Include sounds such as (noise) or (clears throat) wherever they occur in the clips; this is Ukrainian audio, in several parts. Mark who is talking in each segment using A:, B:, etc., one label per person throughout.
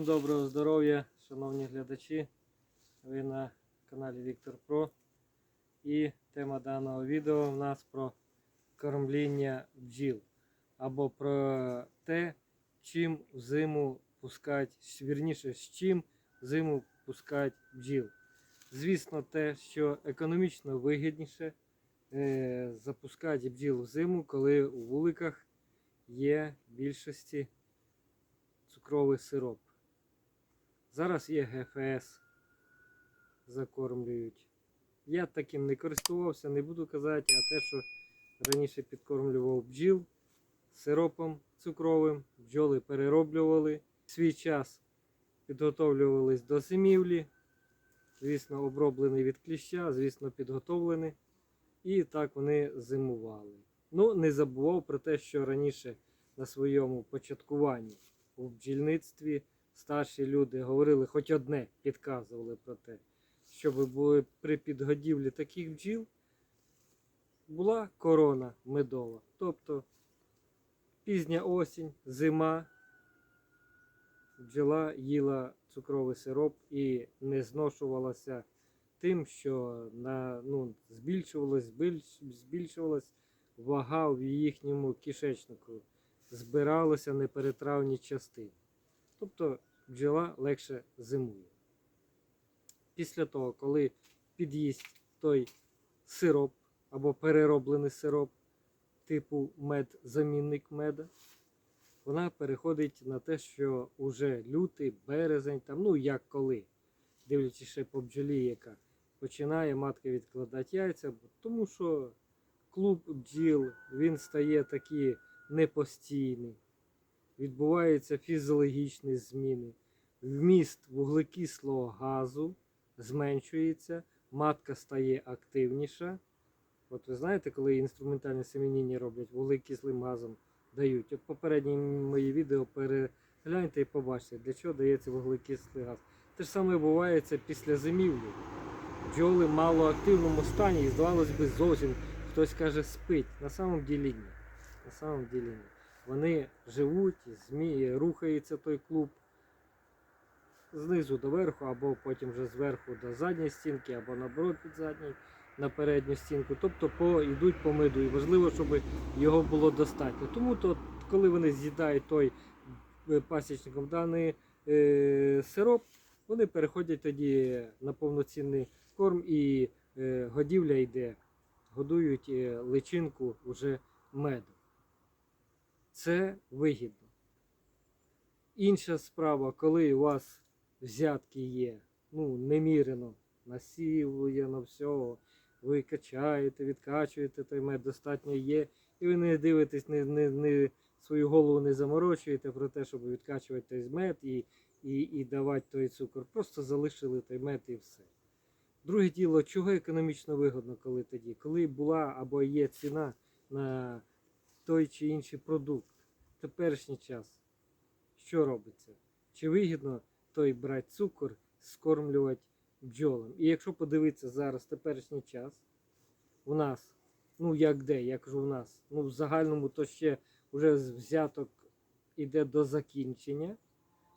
A: Всім доброго здоров'я, шановні глядачі. Ви на каналі Віктор Про. І тема даного відео в нас про кормління бджіл. Або про те, чим взиму пускати, вірніше, з чим взиму пускати бджіл. Звісно, те, що економічно вигідніше е, запускати бджіл взиму, коли у вуликах є в більшості цукровий сироп. Зараз є ГФС, закормлюють. Я таким не користувався, не буду казати, а те, що раніше підкормлював бджіл сиропом цукровим, бджоли перероблювали. В свій час підготовлювались до зимівлі. Звісно, оброблений від кліща, звісно, підготовлений. І так вони зимували. Ну, не забував про те, що раніше на своєму початкуванні у бджільництві старші люди говорили, хоч одне підказували про те, щоб були при підгодівлі таких бджіл була корона медова. Тобто пізня осінь, зима, бджола їла цукровий сироп і не зношувалася тим, що на, ну, збільшувалась, збільш- збільшувалась вага в їхньому кишечнику збиралися неперетравні частини. Тобто бджола легше зимує. Після того, коли під'їсть той сироп або перероблений сироп типу мед, замінник меда, вона переходить на те, що уже лютий, березень, там, ну як коли, дивлячись ще по бджолі, яка починає матка відкладати яйця, тому що клуб бджіл він стає такий непостійний, відбуваються фізіологічні зміни, вміст вуглекислого газу зменшується, матка стає активніша. От ви знаєте, коли інструментальне семеніння роблять вуглекислим газом дають. От попередні мої відео перегляньте і побачите, для чого дається вуглекислий газ. Те ж саме відбувається після зимівлі. Бджоли в малоактивному стані і здавалось би зовсім хтось каже спить. На самом ділі ні. На самом ділі ні. Вони живуть, змі, рухається той клуб знизу до верху, або потім вже зверху до задньої стінки, або наоборот під задній на передню стінку. Тобто по, йдуть по меду. І важливо, щоб його було достатньо. Тому то, коли вони з'їдають той е, пасічником даний е, сироп, вони переходять тоді на повноцінний корм і е, годівля йде, годують е, личинку вже медом. Це вигідно. Інша справа, коли у вас взятки є, ну, немірено, насівуєно всього, ви качаєте, відкачуєте, той мед достатньо є, і ви не дивитесь, не, не, не, свою голову не заморочуєте про те, щоб відкачувати той мед і, і, і давати той цукор. Просто залишили той мед і все. Друге діло, чого економічно вигодно, коли тоді? Коли була або є ціна на той чи інший продукт, в теперішній час, що робиться? Чи вигідно той брати цукор, скормлювати бджолам? І якщо подивитися зараз теперішній час, у нас, ну як де, я кажу у нас, ну в загальному то ще вже взяток іде до закінчення,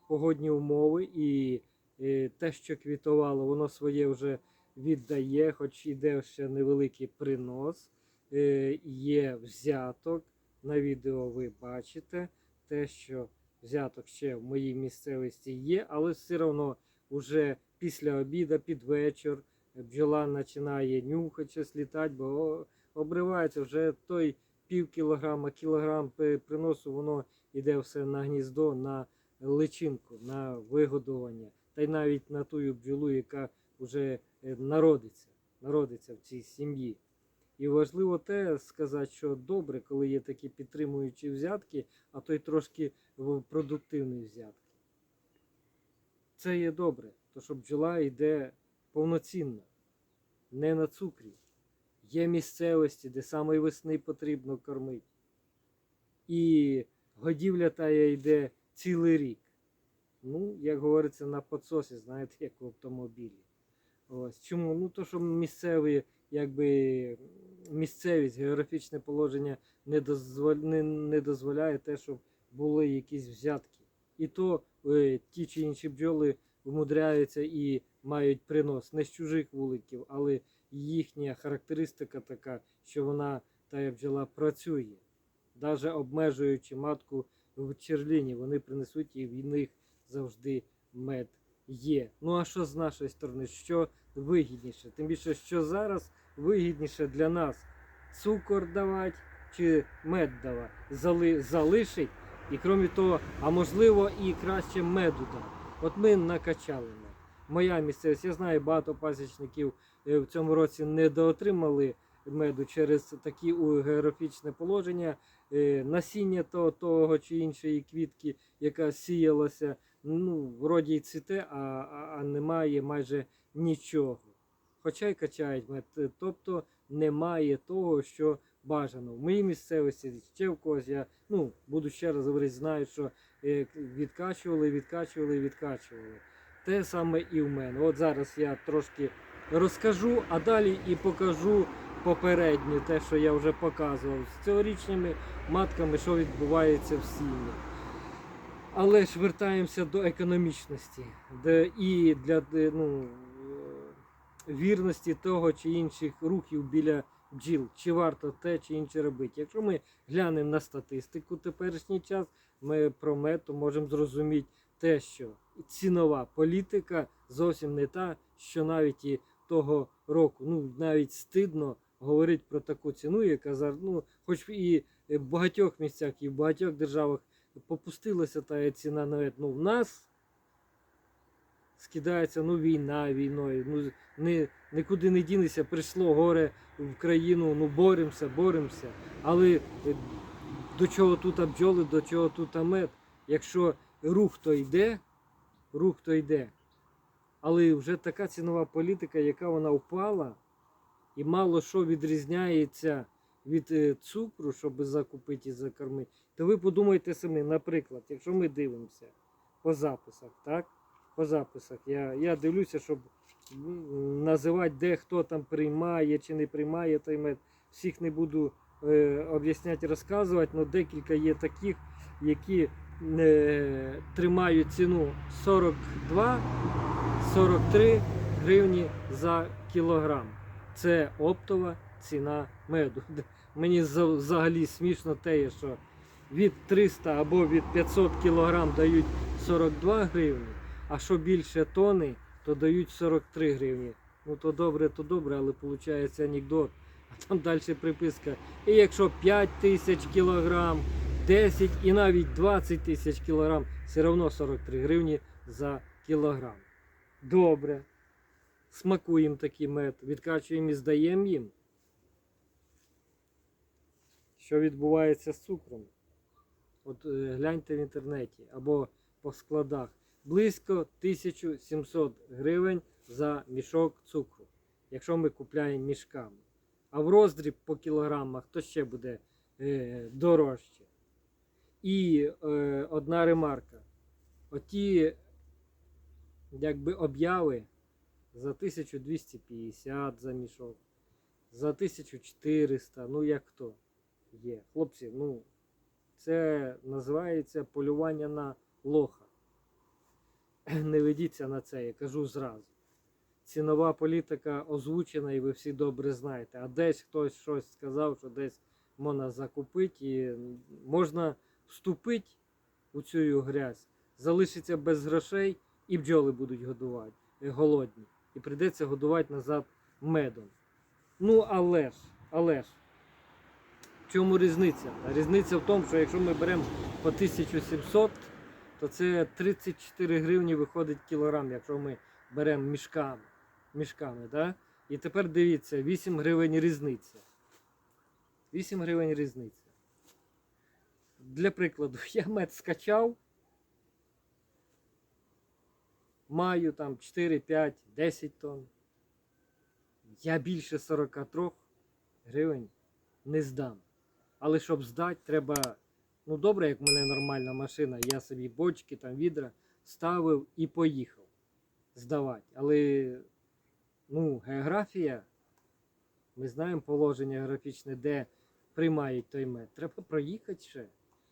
A: погодні умови і е, те, що квітувало, воно своє вже віддає, хоч іде ще невеликий принос, е, є взяток. На відео ви бачите те, що взяток ще в моїй місцевості є, але все одно вже після обіду, під вечір, бджола починає нюхати, літати, бо обривається вже той пів кілограма, кілограм приносу, воно йде все на гніздо, на личинку, на вигодування. Та й навіть на ту бджолу, яка вже е, народиться, народиться в цій сім'ї. І важливо те сказати, що добре, коли є такі підтримуючі взятки, а то й трошки в- продуктивні взятки. Це є добре, то що бджола йде повноцінно, не на цукрі. Є місцевості, де саме весни потрібно кормити. І годівля та йде цілий рік. Ну, як говориться, на підсосі, знаєте, як в автомобілі. Ось. Чому? Ну, то, що місцеві, якби, місцевість, географічне положення не, дозволя, не, не дозволяє те, щоб були якісь взятки. І то е, ті чи інші бджоли вмудряються і мають принос не з чужих вуликів, але їхня характеристика така, що вона та бджола працює. Навіть обмежуючи матку в черліні, вони принесуть і в них завжди мед є. Ну а що з нашої сторони? Що вигідніше? Тим більше, що зараз вигідніше для нас цукор давати чи мед давати, Зали, залишить. І крім того, а можливо і краще меду дати. От ми накачали мед. Моя місцевість, я знаю, багато пасічників е, в цьому році недоотримали меду через такі географічне положення, е, насіння того, того чи іншої квітки, яка сіялася, ну, вроді й цвіте, а, а, а немає майже нічого. Хоча й качають мед. Е, Тобто немає того, що бажано. В моїй місцевості, ще в когось я ну, буду ще раз говорити, знаю, що е, відкачували, відкачували, відкачували. Те саме і в мене. От зараз я трошки розкажу, а далі і покажу попереднє те, що я вже показував з цьогорічними матками, що відбувається в сім'ї. Але ж вертаємося до економічності де і для ну, вірності того чи інших рухів біля бджіл, чи варто те чи інше робити. Якщо ми глянемо на статистику теперішній час, ми про мед, то можемо зрозуміти те, що цінова політика зовсім не та, що навіть і того року. Ну навіть стидно говорити про таку ціну, яка зараз, ну, хоч і в багатьох місцях, і в багатьох державах попустилася та ціна на мед. Ну, в нас скидається ну, війна війною. Ну, не, нікуди не дінеться, прийшло горе в країну, ну боремося, боремося. Але е, до чого тут бджоли, до чого тут мед? Якщо рух то йде, рух то йде. Але вже така цінова політика, яка вона впала, і мало що відрізняється від е, цукру, щоб закупити і закормити, то ви подумайте самі, наприклад, якщо ми дивимося по записах, так? По записах. Я, я дивлюся, щоб називати, де хто там приймає чи не приймає той мед. Всіх не буду е, об'ясняти, розказувати, але декілька є таких, які е, тримають ціну 42-43 гривні за кілограм. Це оптова ціна меду. (laughs) Мені за- взагалі смішно те, що від 300 або від 500 кілограм дають 42 гривні, а що більше тони, то дають 43 гривні. Ну то добре, то добре, але виходить анекдот. А там далі приписка. І якщо 5 тисяч кілограм, 10 і навіть 20 тисяч кілограм, все одно 43 гривні за кілограм. Добре. Смакуємо такий мед, відкачуємо і здаємо їм. Що відбувається з цукром? От е, гляньте в інтернеті або по складах. Близько 1700 гривень за мішок цукру, якщо ми купляємо мішками. А в роздріб по кілограмах то ще буде е, дорожче. І е, одна ремарка. Оті якби обяви за 1250 за мішок, за 1400, ну як хто є. Хлопці, ну це називається полювання на лоха. (clears throat) Не ведіться на це, я кажу зразу. Цінова політика озвучена, і ви всі добре знаєте. А десь хтось щось сказав, що десь можна закупити і можна вступити у цю грязь, залишиться без грошей і бджоли будуть годувати, е, голодні. І прийдеться годувати назад медом. Ну, але ж, але ж, в чому різниця? Різниця в тому, що якщо ми беремо по 1700, то це 34 гривні виходить кілограм, якщо ми беремо мішками. мішками да? І тепер дивіться, 8 гривень різниця. 8 гривень різниця. Для прикладу, (laughs) я мед скачав. Маю там 4, 5, 10 тонн. Я більше 43 гривень не здам. Але щоб здати, треба. Ну добре, як в мене нормальна машина, я собі бочки, там відра ставив і поїхав здавати. Але ну, географія, ми знаємо положення географічне, де приймають той мед. Треба проїхати ще.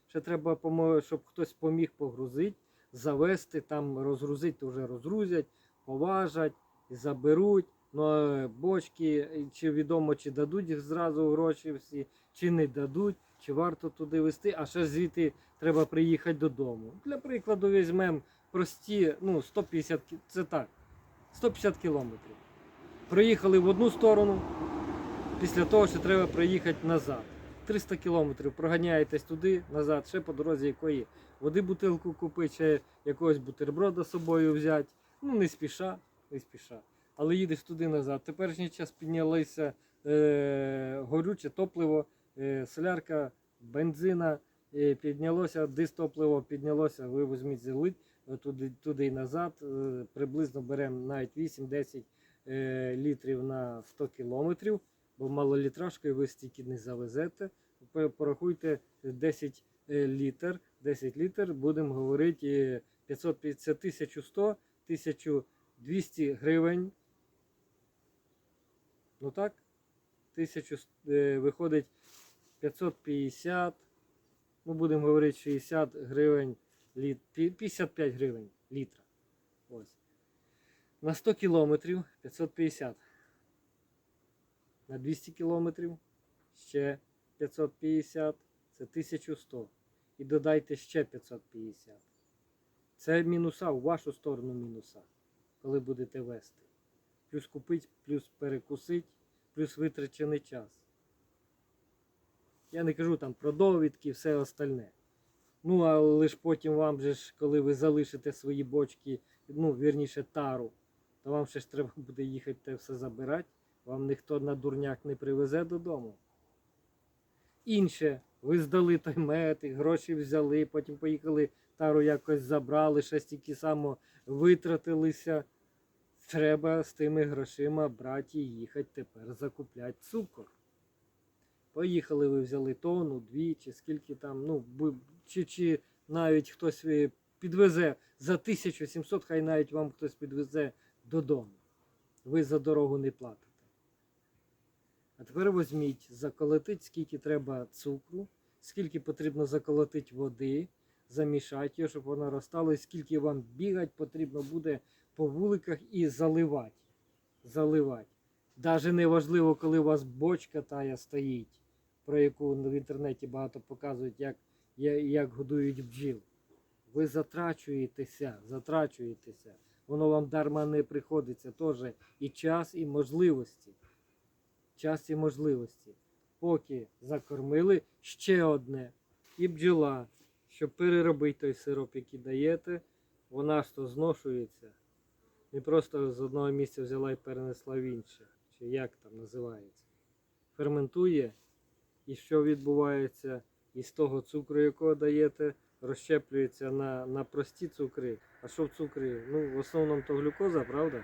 A: Ще треба, щоб хтось поміг погрузити, завести, там розгрузити, вже розгрузять, поважать, заберуть. Ну, бочки, чи відомо, чи дадуть зразу гроші всі, чи не дадуть, чи варто туди вести, а ще звідти треба приїхати додому. Для прикладу, візьмемо прості, ну, 150, це так, 150 кілометрів. Проїхали в одну сторону, після того, що треба проїхати назад. 300 кілометрів проганяєтесь туди, назад, ще по дорозі якої води бутилку купити, ще якогось бутерброда з собою взяти. Ну, не спіша, не спіша. Але їдеш туди назад. Теперішній час піднялося е, горюче топливо, солярка, бензина, е, піднялося, дистопливо піднялося, ви візьміть залить е, туди, туди і назад. Е, приблизно беремо навіть 8-10 е, літрів на 100 кілометрів, бо малолітражкою ви стільки не завезете. Порахуйте 10 е, літр, 10 літр, будемо говорити е, 550 1100, 1200 гривень. Ну так, 1000 е, виходить 550, ну будемо говорити 60 гривень, літ, 55 гривень літра. Ось. На 100 кілометрів 550. На 200 кілометрів ще 550, це 1100. І додайте ще 550. Це мінуса, у вашу сторону мінуса, коли будете вести. Плюс купить, плюс перекусить, плюс витрачений час. Я не кажу там про довідки, все остальне. Ну, але ж потім вам же ж, коли ви залишите свої бочки, ну, вірніше, тару, то вам ще ж треба буде їхати те все забирати. Вам ніхто на дурняк не привезе додому. Інше, ви здали той мед, і гроші взяли, потім поїхали, тару якось забрали, ще стільки само витратилися. Треба з тими грошима брати і їхати тепер закупляти цукор. Поїхали, ви взяли тонну, дві, чи скільки там, ну, чи, чи навіть хтось е, підвезе за 1700, хай навіть вам хтось підвезе додому. Ви за дорогу не платите. А тепер візьміть, заколотить, скільки треба цукру, скільки потрібно заколотити води, замішати його, щоб воно розтало, і скільки вам бігати потрібно буде по вуликах і заливати. Заливати. Даже не важливо, коли у вас бочка тая стоїть, про яку в інтернеті багато показують, як, як годують бджіл. Ви затрачуєтеся, затрачуєтеся. Воно вам дарма не приходиться. Теж і час, і можливості. Час і можливості. Поки закормили ще одне. І бджола, щоб переробити той сироп, який даєте, вона ж то зношується. Не просто з одного місця взяла і перенесла в інше. Чи як там називається. Ферментує. І що відбувається із того цукру, якого даєте, розщеплюється на, на прості цукри. А що в цукрі? Ну, в основному то глюкоза, правда?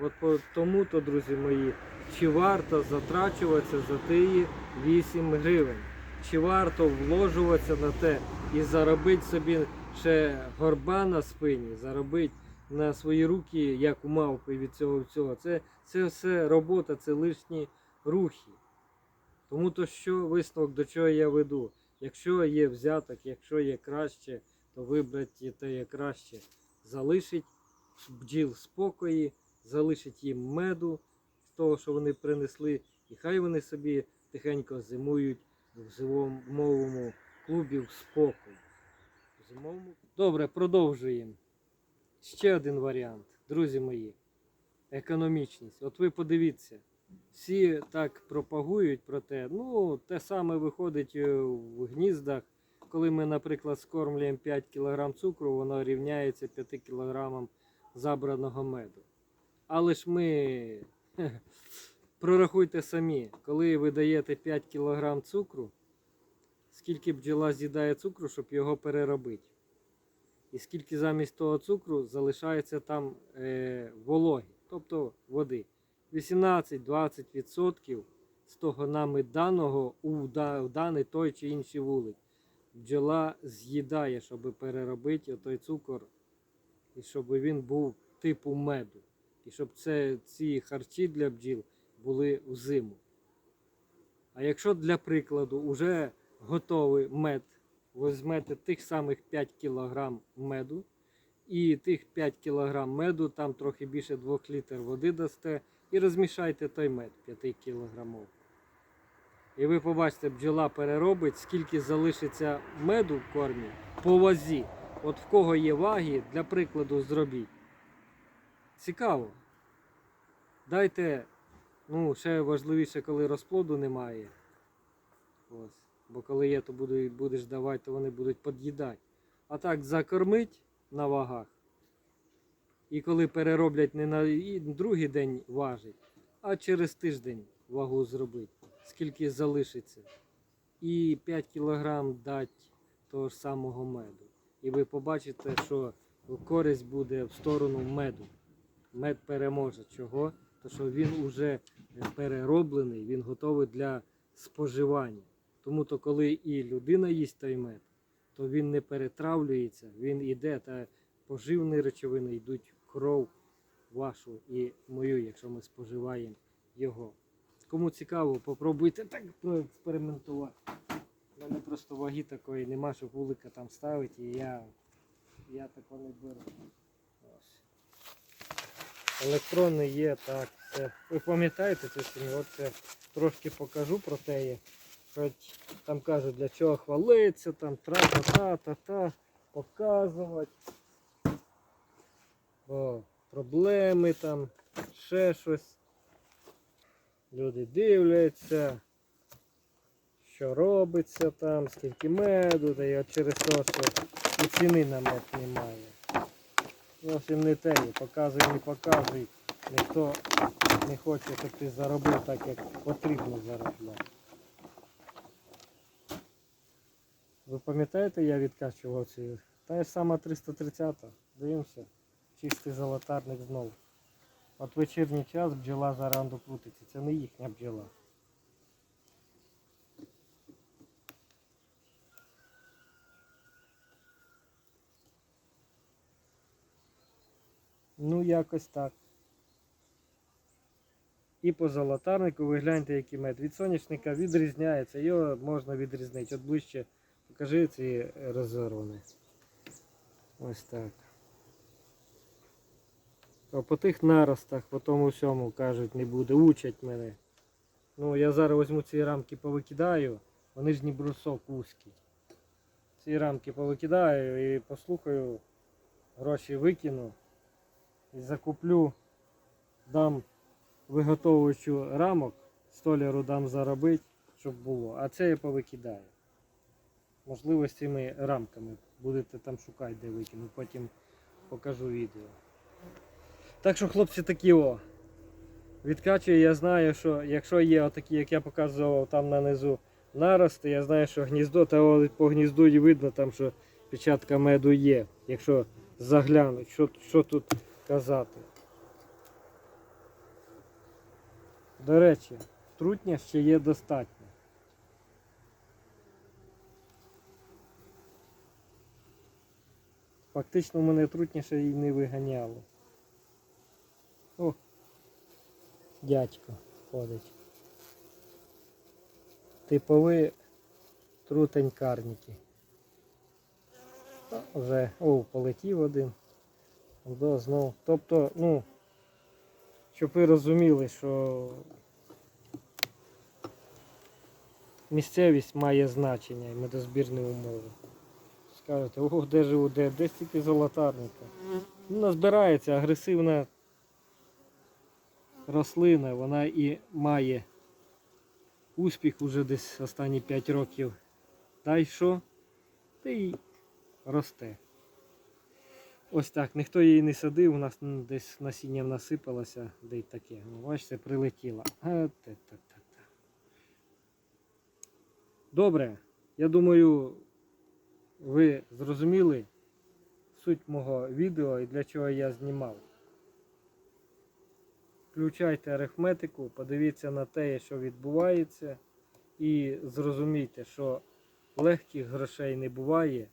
A: От тому то, друзі мої, чи варто затрачуватися за тії 8 гривень? Чи варто вложуватися на те і заробити собі ще горба на спині, заробити на свої руки, як у мавпи від цього всього? Це, це все робота, це лишні рухи. Тому то що висновок до чого я веду? Якщо є взяток, якщо є краще, то вибрати те є краще. Залишить бджіл спокої, залишить їм меду з того, що вони принесли, і хай вони собі тихенько зимують в зимовому клубі в спокій. Зимовому... Добре, продовжуємо. Ще один варіант, друзі мої. Економічність. От ви подивіться, всі так пропагують про те. Ну, те саме виходить е, в гніздах. Коли ми, наприклад, скормлюємо 5 кг цукру, воно рівняється 5 кг забраного меду. Але ж ми прорахуйте самі, коли ви даєте 5 кг цукру, скільки бджола з'їдає цукру, щоб його переробити. І скільки замість того цукру залишається там е, вологи, тобто води. 18-20% з того нами даного у, даний той чи інший вулик. Бджола з'їдає, щоб переробити той цукор, і щоб він був типу меду. І щоб це, ці харчі для бджіл були в зиму. А якщо для прикладу вже готовий мед, візьмете тих самих 5 кг меду, і тих 5 кг меду, там трохи більше 2 літр води дасте, і розмішайте той мед 5 кг. І ви побачите, бджола переробить, скільки залишиться меду в кормі по вазі. От в кого є ваги, для прикладу, зробіть. Цікаво. Дайте, ну, ще важливіше, коли розплоду немає. Ось. Бо коли є, то будеш давати, то вони будуть під'їдати. А так закормить на вагах. І коли перероблять не на другий день важить, а через тиждень вагу зробить, скільки залишиться. І 5 кг дать того ж самого меду. І ви побачите, що користь буде в сторону меду. Мед переможе. Чого? Тому що він вже перероблений, він готовий для споживання. Тому то, коли і людина їсть той мед, то він не перетравлюється, він іде та поживні речовини йдуть в кров вашу і мою, якщо ми споживаємо його. Кому цікаво, попробуйте так проекспериментувати. У мене просто ваги такої нема, щоб вулика там ставити, і я, я такого не беру. Ось. Електронний є, так. Це. Ви пам'ятаєте сім'ю? От це трошки покажу про те. є. Хоч там кажуть, для чого хвалиться, там тра-та-та-та-та, показувати. О, проблеми там, ще щось. Люди дивляться, що робиться там, скільки меду, та от через те, що і ціни на мед немає. Зовсім не те, показуй, не показуй. Ніхто не хоче, щоб ти заробив так, як потрібно заробляти. Ви пам'ятаєте, я відкачував цю? Та ж сама 330. Дивимося. Чистий золотарник знову. От вечірній час бджола зараз крутиться. Це не їхня бджола. Ну, якось так. І по золотарнику ви гляньте, який мед. Від соняшника відрізняється, його можна відрізнити. От ближче покажи ці розорвані. Ось так. А по тих наростах, по тому всьому кажуть, не буде, учать мене. Ну, я зараз візьму ці рамки повикидаю, вони ж не брусок вузький. Ці рамки повикидаю і послухаю, гроші викину і закуплю, дам виготовувачу рамок, столяру дам заробити, щоб було. А це я повикидаю. Можливо, з цими рамками будете там шукати, де викину, потім покажу відео. Так що, хлопці, такі о. Відкачує, я знаю, що якщо є отакі, як я показував там нанизу нарости, я знаю, що гніздо, та по гнізду і видно там, що печатка меду є, якщо заглянуть, що, що тут казати. До речі, трутня ще є достатньо. Фактично мене трутня ще і не виганяло. О, дядько ходить. Типові трутень-карніки. Вже, о, полетів один. До, знов. Тобто, ну, щоб ви розуміли, що місцевість має значення і медозбірні умови. Скажете, ого, де живу, де, де стільки золотарника. Ну, назбирається агресивна рослина, вона і має успіх уже десь останні 5 років. Та й що? Та й росте. Ось так, ніхто її не садив, у нас десь насінням насипалося, де й таке. Ну, бачите, прилетіла. А. Добре, я думаю, ви зрозуміли суть мого відео і для чого я знімав. Включайте арифметику, подивіться на те, що відбувається, і зрозумійте, що легких грошей не буває,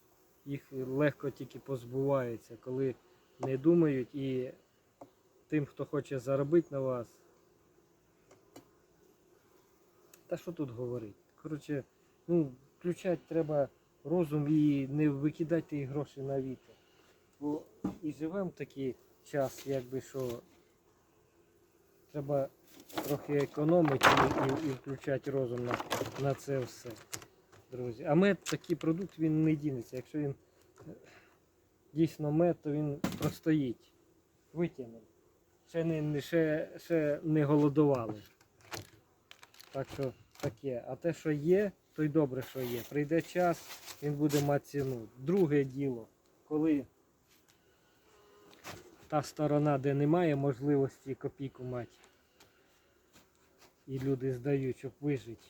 A: їх легко тільки позбуваються, коли не думають і тим, хто хоче заробити на вас. Та що тут говорити? Коротше, ну, включати треба розум і не викидати гроші на вітер. Бо і живемо такий час, якби що треба трохи економити і, і, і включати розум на, на це все. Друзі. А мед такий продукт він не дінеться. Якщо він е, дійсно мед, то він простоїть. Витягнемо. Ще не- ще, ще не голодували. Так що таке. А те, що є, то й добре, що є. Прийде час, він буде мати ціну. Друге діло, коли та сторона, де немає можливості копійку мати, і люди здають, щоб вижити.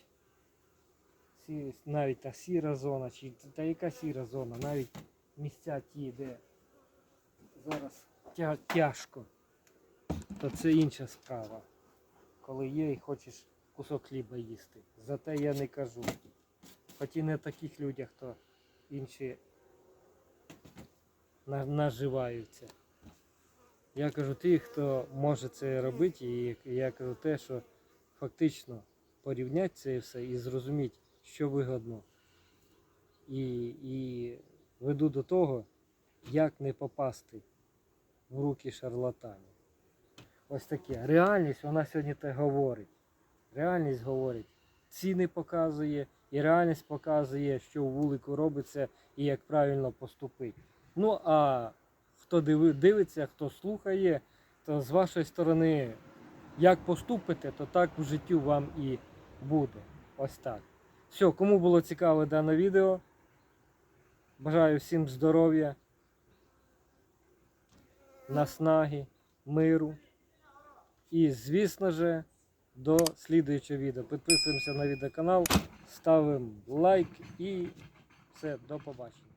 A: Навіть та сіра зона, чи та яка сіра зона, навіть місця ті, де зараз тя- тяжко, то це інша справа. Коли є і хочеш кусок хліба їсти. Зате я не кажу. Хоч і не таких людях, то інші наживаються. Я кажу тих, хто може це робити, і я кажу те, що фактично порівняти це все і зрозуміти, що вигодно. І, і веду до того, як не попасти в руки шарлатанів. Ось таке. Реальність вона сьогодні те говорить. Реальність говорить, ціни показує, і реальність показує, що у вулику робиться і як правильно поступити. Ну а хто дивиться, хто слухає, то з вашої сторони, як поступите, то так в житті вам і буде. Ось так. Все, кому було цікаве дане відео, бажаю всім здоров'я, наснаги, миру. І, звісно же, до слідуючого відео. Підписуємося на відеоканал, ставимо лайк і все, до побачення.